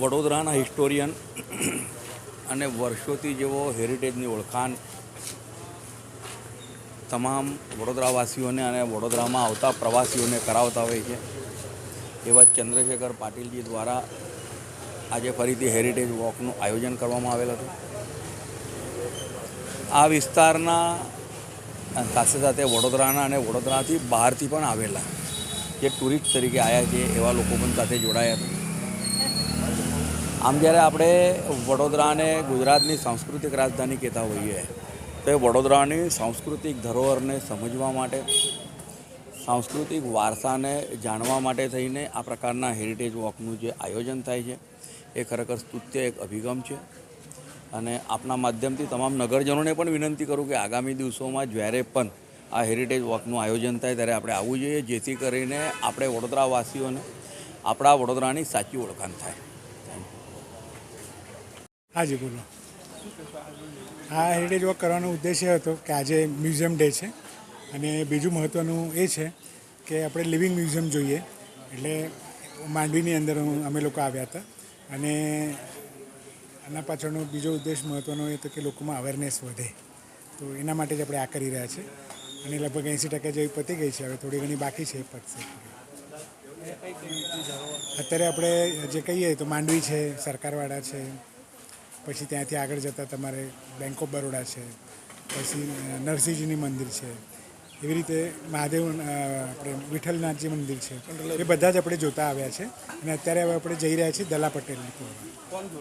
વડોદરાના હિસ્ટોરિયન અને વર્ષોથી જેવો હેરિટેજની ઓળખાણ તમામ વડોદરાવાસીઓને અને વડોદરામાં આવતા પ્રવાસીઓને કરાવતા હોય છે, એવા ચંદ્રશેખર પાટીલજી દ્વારા આજે ફરીથી હેરિટેજ વોકનું આયોજન કરવામાં આવેલ હતું. આ વિસ્તારના સાથે સાથે વડોદરાના અને વડોદરાથી બહારથી પણ આવેલા જે ટુરિસ્ટ તરીકે આવ્યા છે, એવા લોકો પણ સાથે જોડાયા હતા. આમ જ્યારે આપણે વડોદરાને ગુજરાતની સાંસ્કૃતિક રાજધાની કહેતા હોઈએ, તો એ વડોદરાની સાંસ્કૃતિક ધરોહરને સમજવા માટે, સાંસ્કૃતિક વારસાને જાણવા માટે થઈને આ પ્રકારના હેરિટેજ વોકનું જે આયોજન થાય છે, એ ખરેખર સ્તુત્ય એક અભિગમ છે. અને આપના માધ્યમથી તમામ નગરજનોને પણ વિનંતી કરું કે આગામી દિવસોમાં જ્યારે પણ આ હેરિટેજ વોકનું આયોજન થાય ત્યારે આપણે આવવું જોઈએ, જેથી કરીને આપણે વડોદરાવાસીઓને આપણા વડોદરાની સાચી ઓળખાણ થાય. હાજી, બોલો. આ હેરિટેજ વોક કરવાનો ઉદ્દેશ્ય હતો કે આજે મ્યુઝિયમ ડે છે અને બીજું મહત્ત્વનું એ છે કે આપણે લિવિંગ મ્યુઝિયમ જોઈએ. એટલે માંડવીની અંદર અમે લોકો આવ્યા હતા અને આના પાછળનો બીજો ઉદ્દેશ મહત્ત્વનો એ હતો કે લોકોમાં અવેરનેસ વધે. તો એના માટે જ આપણે આ કરી રહ્યા છે. અને લગભગ એંસી ટકા જેવી પતી ગઈ છે. હવે થોડી ઘણી બાકી છે પતશે. અત્યારે આપણે જે કહીએ તો માંડવી છે, સરકારવાળા છે પછી ત્યાંથી આગળ જતાં તમારે બેંક ઓફ બરોડા છે પછી નરસિંહજીની મંદિર છે. એવી રીતે મહાદેવ આપણે વિઠ્ઠલનાથજી મંદિર છે. એ બધા જ આપણે જોતા આવ્યા છે. અને અત્યારે હવે આપણે જઈ રહ્યા છીએ દલા પટેલની કોરમાં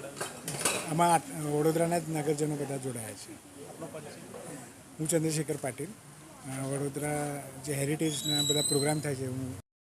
આમાં વડોદરાના જ નગરજનો બધા જોડાયા છે. હું ચંદ્રશેખર પાટીલ. વડોદરા જે હેરિટેજના બધા પ્રોગ્રામ થાય છે હું